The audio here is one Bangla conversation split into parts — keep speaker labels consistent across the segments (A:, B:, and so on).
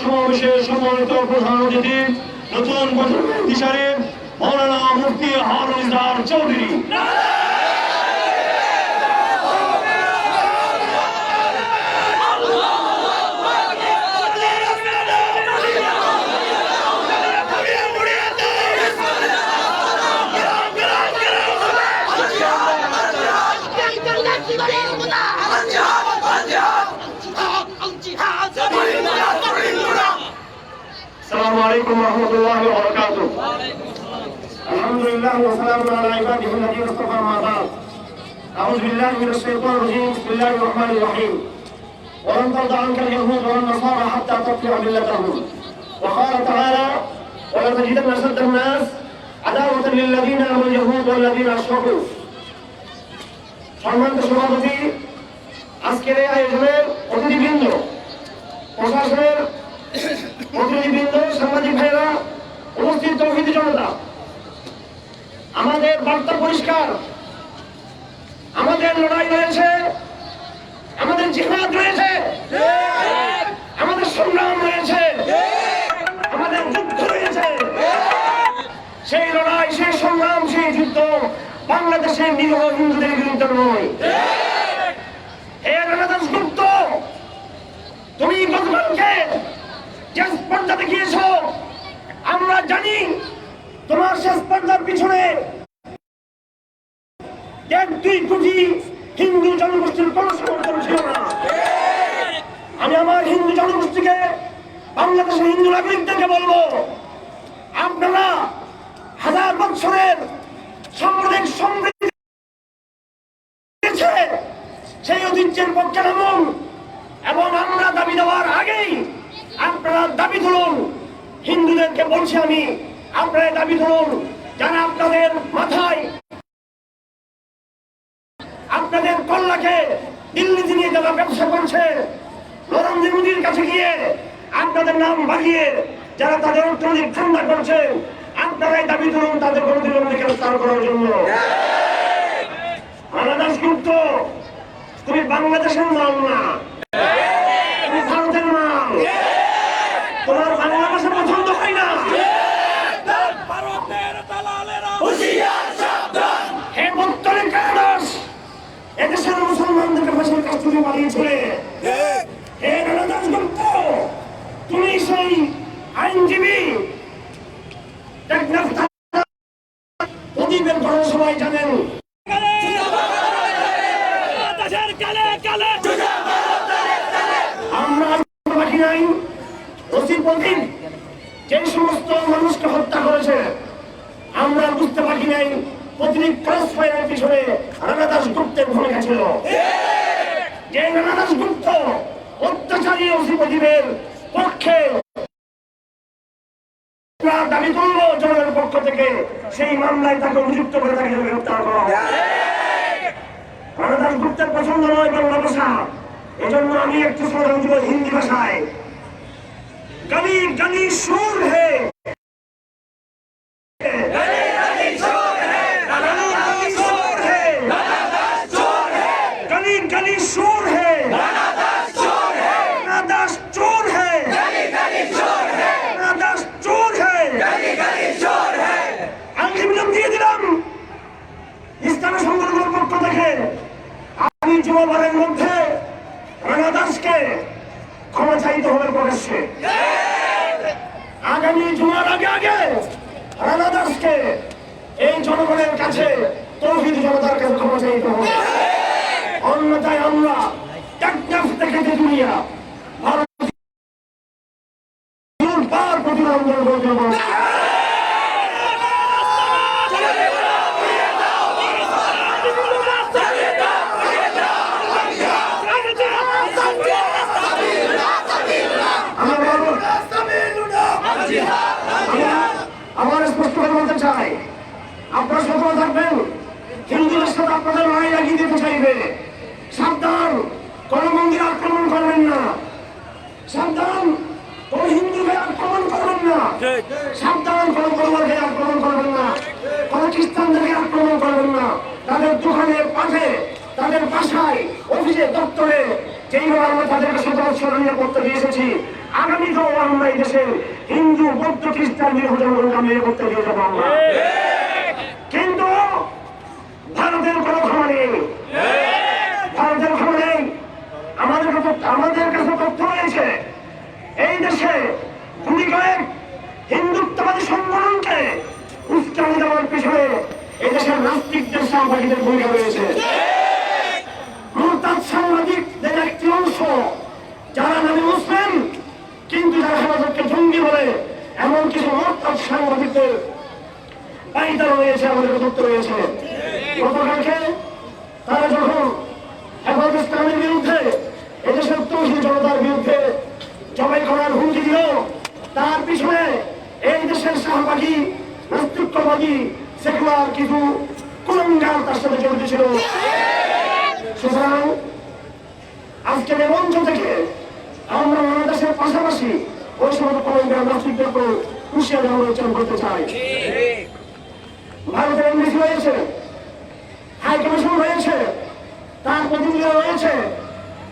A: সমাবেশের সম্মানিত প্রধান অতিথি নতুন প্রধানমন্ত্রী দিশারে মৌলানা মুফতি হারুন চৌধুরী। السلام عليكم ورحمة الله وبركاته الحمد لله وسلام على عباده الذين اصطفى ما بعد أعوذ بالله من الشيطان الرجيم بسم الله الرحمن الرحيم ولن ترضى عنك اليهود والنصارى حتى تتبع ملتهم وقال تعالى ولتجدن أشد الناس عداوة للذين آمنوا اليهود والذين أشركوا সম্মানিত সভাপতি আজকের এই আয়োজনের অতিথিবৃন্দ প্রশাসনের প্রতিনিধিবৃন্দ সাংবাদিক ভাইরা উপস্থিত তৌহিদি জনতা, আমাদের বার্তা পরিষ্কার। আমাদের লড়াই রয়েছে, আমাদের জিহাদ রয়েছে, আমাদের সংগ্রাম রয়েছে, আমাদের যুদ্ধ রয়েছে। সেই লড়াই, সেই সংগ্রাম, সেই যুদ্ধ বাংলাদেশের নিরহ হিন্দুদের বিরুদ্ধে নয় হে রানা দাসগুপ্ত তুমি গতকালকে যে স্পর্ধা দেখিয়েছ আমরা জানি তোমার শেষ স্পর্ধার পিছনে এক দুই কোটি হিন্দু জনগোষ্ঠীর কোন সমর্থন ছিল না। আমি আমার হিন্দু জনগোষ্ঠীকে বাংলাদেশের হিন্দু নাগরিকদেরকে বলব, আপনারা হাজার বছরের সাম্প্রদায়িক সমৃদ্ধি সেই ঐতিহ্যের পক্ষে নামুন এবং আমরা দাবি দেওয়ার আগেই আপনারা দাবি তুলুন। হিন্দুদেরকে বলছি আমি আপনারা দাবি ধরুন, যারা আপনাদের মাথায় আপনাদের কল্যাকে দিল্লিতে নিয়ে যারা ব্যবসা করছে, নরেন্দ্র মোদীর কাছে গিয়ে আপনাদের নাম বাগিয়ে যারা তাদের অর্থনৈতিক ঠান্ডা করছে আপনারাই দাবি তুলুন তাদের অনতিবিলম্বে গ্রেফতার করার জন্য। রানা দাসগুপ্ত তুমি বাংলাদেশের নাম না, তুমি ভারতের মাল। তোমার বাংলা ভাষা পছন্দ হয় না।
B: ভারতের দালালেরা।
A: হে বর্তমানে কায়দাস এদেশের মুসলমানদেরকে ভাষার কাস্তুরি বানিয়েছিলে হে রানা দাসগুপ্ত তুমি সেই আইনজীবী প্রদীপের ঘরে সবাই জানেন
B: দেশের কালে কালে।
A: আমরা বাকি নাই। প্রদীপ যে সমস্ত মানুষকে হত্যা করেছে। আমরা বুঝতে পারি নাই প্রতিদিন ক্রস ফায়ারের পিছনে রানা দাস গুপ্তের ভূমিকা ছিল। যে রানা দাস গুপ্ত অত্যাচারী ওসি প্রদীপের পক্ষে দাবি করব জনের পক্ষ থেকে সেই মামলায় তাকে অভিযুক্ত করে তাকে গ্রেপ্তার করা রানা দাস গুপ্তের পছন্দ নয় বাংলা ভাষা। এজন্য আমি একটু দিব হিন্দি ভাষায় গলি গলি সুর হে যুববারের মধ্যে রানা দাসকে ক্ষমা চাইতে হবে প্রকাশ্যে। আগামী জুমার আগে আগে রানা দাসকে এই জনগণের কাছে তৌহিদ জনতার কাছে ক্ষমা চাইতে হবে অন্যথায় আমরা টেকনাফ থেকে দুনিয়া, ভারত পার প্রতিরোধ করতে হবে আমার বলবো- আমার- আমার স্পষ্ট করে বলতে চাই আপনারা সতর্ক থাকবেন। হিন্দুদের সাথে আপনাদের লড়াই লাগিয়ে দিতে চাইবে। সাবধান, কোন মন্দির আক্রমণ করবেন না। সাবধান, কোন হিন্দুকে আক্রমণ করবেন না। সাবধান, কোন পরিবারকে আক্রমণ করবেন না। কোন খ্রিস্টানদেরকে আক্রমণ করবেন না। তাদের দোকানে পাশে, তাদের বাসায় অফিসে দপ্তরে, যেইভাবে আমরা তাদেরকে সতর্ক স্মরণীয় করতে দিয়ে এসেছি, আগামীতেও আমরা এই দেশে হিন্দু, বৌদ্ধ, খ্রিস্টান নির্ভর কামিয়ে করতে দিয়ে যাব আমরা। ভারতের কোনো ক্ষমা নেই। আমাদের কাছে আমাদের কাছে তথ্য রয়েছে। এই দেশে গুলি কয়েক হিন্দুত্ববাদী সংগঠনকে উস্কানি দেওয়ার পিছনে এই দেশের সাংবাদিকদের ভূমিকা রয়েছে। সাংবাদিকদের একটি অংশ, যারা নামে মুসলিম, কিন্তু যারা হেফাজতকে জঙ্গি বলে, এমন কিছু মোরতাদ সাংবাদিকদের পাইতা রয়েছে, আমাদের তথ্য রয়েছে। গতকালকে তারা যখন হেফাজত ইসলামের বিরুদ্ধে এদেশের তৌহিদ জনতার বিরুদ্ধে জবাই করার হুমকি দিল, তার পিছনে এই দেশের শাহবাগী নাস্তিত্ববাদী সেকুলার কিছু কুলঙ্গার তার সাথে জড়িত ছিল। সুতরাং আজকের এই মঞ্চ থেকে আমরা বাংলাদেশের পাশাপাশি ওই সমস্ত কুলঙ্গার নাস্তিকদের উপর হুঁশিয়ারি আলোচনা করতে চাই। ভারতের এমবিসি রয়েছে হাই কমিশন রয়েছে তার প্রতিনিধি রয়েছে।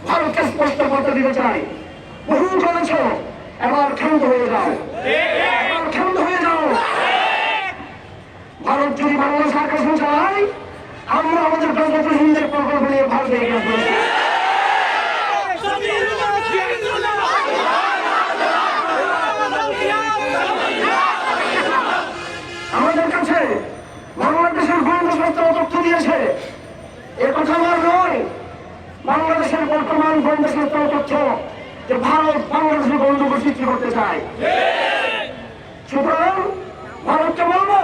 A: ভারতকে স্পষ্ট করতে দিতে চাই। বহু করেছ এবার ক্ষান্ত হয়ে যাও। এবার ক্ষান্ত হয়ে যাও। ভারত যদি বাংলাদেশ আকর্ষণ চালায় আমরা আমাদের প্রকল্প হিন্দের প্রকল্প নিয়ে ভারতে এগিয়ে এ কথা আমার নয় বাংলাদেশের বর্তমান গোয়েন্দা সংস্থার তথ্য যে ভারত বাংলাদেশের গণ্ডগোল সৃষ্টি করতে চায় সুতরাং ভারতকে বলবো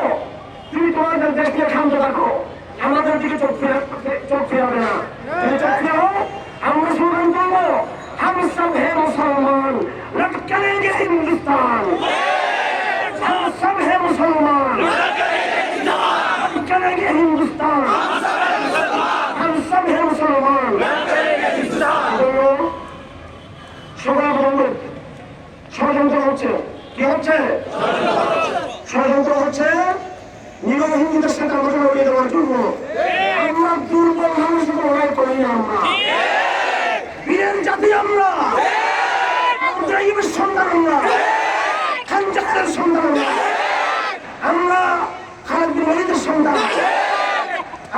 A: তুমি তোমাদের দেশ নিয়ে ক্ষান্ত রাখো আমাদের দিকে চোখ ফেরা চোখ ফেরাবে না তুমি চোখ ফেরাও আমরা স্লোগান করবো हम सब है मुसलमान लटकनेंगे हिंदुस्तान हम सब है मुसलमान लटकनेंगे हिंदुस्तान হিন্দুদের সাথে আলোচনা উড়িয়ে দেওয়ার জন্য আমরা দুর্বল মানুষের লড়াই করি না আমরা। বীরের জাতি আমরা। ইব্রাহিমের সন্তান আমরা। খানজাহারের সন্তান আমরা। আমরা খালেদ বিন ওয়ালিদের সন্তান।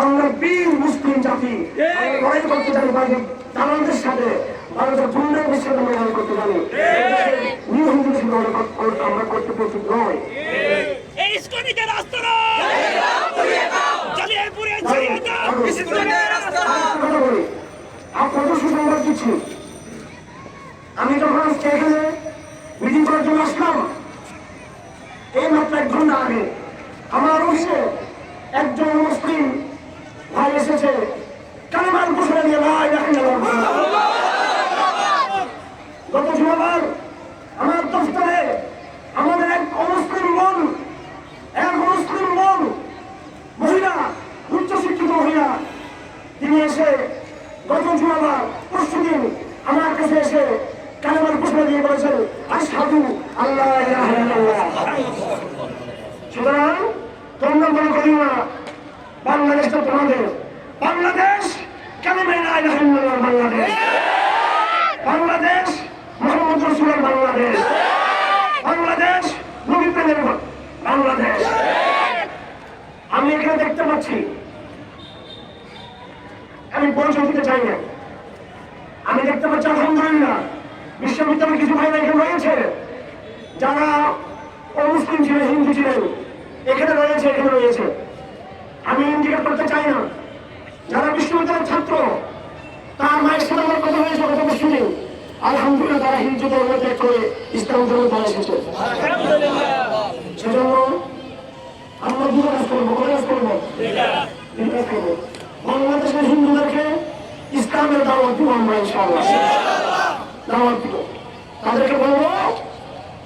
A: আমরা বীর মুসলিম জাতি। আমরা লড়াই করতে জানি বাইরে দালালদের সাথে। ভারতের গুন্ডাদের সাথে আমরা লড়াই করতে জানি। নিউ হিন্দুদের সাথে আমরা করতে প্রস্তুত নয়।
B: এই ইস্কনিকে রাস্তা
A: আপনাদের সুসংবাদ দিচ্ছি আমি যখন আজকে এখানে মিটিং করার জন্য আসলাম এই মাত্র এক ঘণ্টা আগে আমার অফিসে একজন মুসলিম ভাই এসেছে কালিমাল ঘোষণা দিয়ে ভাই দেখেন গত শুক্রবার আমার দফতরে আমাদের এক অমুসলিম বোন এক অমুসলিম বোন মহিলা উচ্চশিক্ষিত মহিলা তিনি এসে গত জুমাবার পরশু দিন আমার কাছে এসে কালেমার ঘোষণা দিয়ে বলেছেন আশহাদু আল্লাহ ইলাহা ইল্লাল্লাহ সুতরাং তোমরা মনে করি না বাংলাদেশটা তোমাদের বাংলাদেশ কালেমা বাংলাদেশ। বাংলাদেশ মোহাম্মদ রসুলের বাংলাদেশ। বাংলাদেশ নবী বাংলাদেশ। আমি এখানে দেখতে পাচ্ছি, আমি পরিচয় দিতে চাই না আমি দেখতে পাচ্ছি, আলহামদুলিল্লাহ বিশ্ববিদ্যালয়ের কিছু ভাইরা এখানে রয়েছে। যারা অমুসলিম ছিলেন, হিন্দু ছিলেন, এখানে রয়েছে এখানে রয়েছে। আমি ইন্ডিকেট করতে চাই না। যারা বিশ্ববিদ্যালয়ের ছাত্র, তার মায়ের সাথে আমার কথা হয়েছে পরশু দিন আলহামদুলিল্লাহ, তারা হিন্দু ধর্ম ত্যাগ করে ইসলাম ধর্ম তারা এসেছে। সেজন্য আমরা দুটো কাজ করব। কয় কাজ করব? বাংলাদেশের হিন্দুদেরকে ইসলামের দাওয়াত দিব আমরা, ইনশাআল্লাহ। দাওয়াত দিব। তাদেরকে বলব,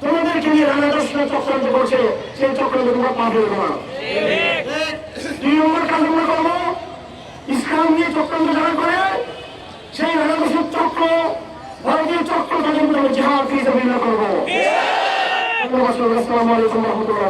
A: তোমাদেরকে নিয়ে নানা দর্শনের চক্রান্ত করছে। সেই চক্রান্ত তোমরা পা ফেলবে না। দুই নম্বর কাজ আমরা করব ইসলাম নিয়ে চক্রান্ত যারা করে, সেই দর্শন চক্র, ভারতীয় চক্র তাদের মধ্যে জিহাদ ফিজ করব। ধন্যবাদ রহমতুল্লাহ